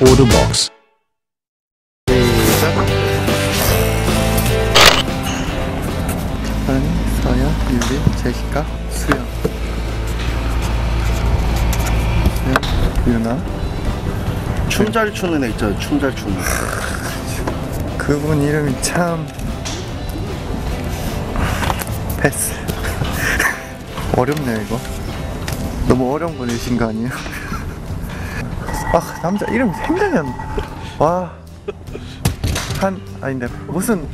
오르박스 시작. 선이, 서연, 유리, 제시카, 수영. 수영, 유나. 춤 잘 추는 애 있잖아 춤 잘 추는 그분 이름이 참 패스 어렵네요 이거 너무 어려운 거 내신 거 아니에요? 아 남자 이름 생각이 안 와 한 아닌데 무슨.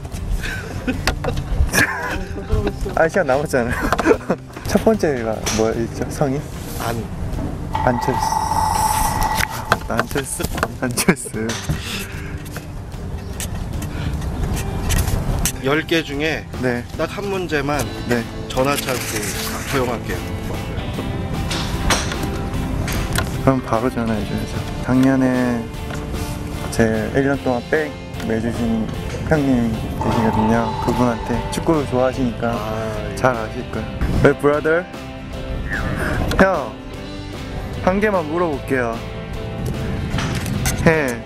아 시간 남았잖아요. 첫 번째가 뭐였죠 성이? 안. 안철수. 아, 안철수. 안철수. 10개 중에 네. 딱 한 문제만 네. 전화 찬스 허용할게요 그럼 바로 전화해 줘야죠. 작년에 제 1년 동안 백 매주신 형님 계시거든요. 그분한테 축구를 좋아하시니까 아, 잘 아실 거예요. 왜 브라더? 형, 한 개만 물어볼게요. 해,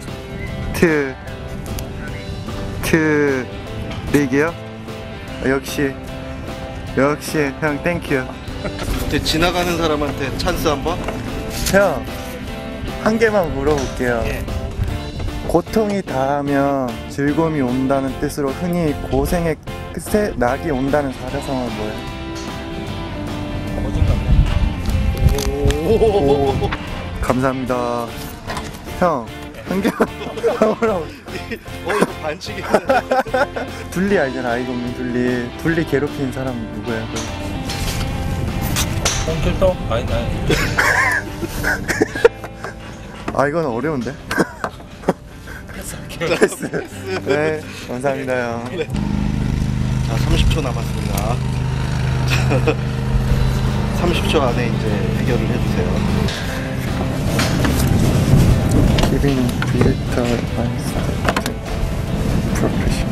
트, 트, 리기요? 역시, 역시, 형, 땡큐. 이제 지나가는 사람한테 찬스 한번 형, 한 개만 물어볼게요. 예. 고통이 다하면 즐거움이 온다는 뜻으로 흔히 고생의 끝에 낙이 온다는 사자성어는 뭐예요? 오, 감사합니다. 형, 한 개만 물어. 어 이거 반칙이 둘리 알잖아, 아이가 없는 둘리. 둘리 괴롭히는 사람 누구예요? 그럼? 홍길동? 아니 아니 아, 이건 어려운데? 패스. 네, 감사합니다, 형. 자 30초 남았습니다 30초 안에 이제 해결을 해주세요 Giving digital advice to profession.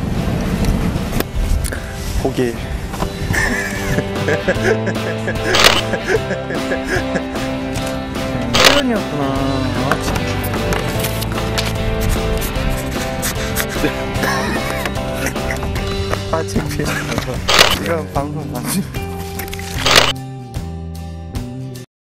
포기. 표현이었구나. 아, 참. 아, 창피해. 이건 방송 방송.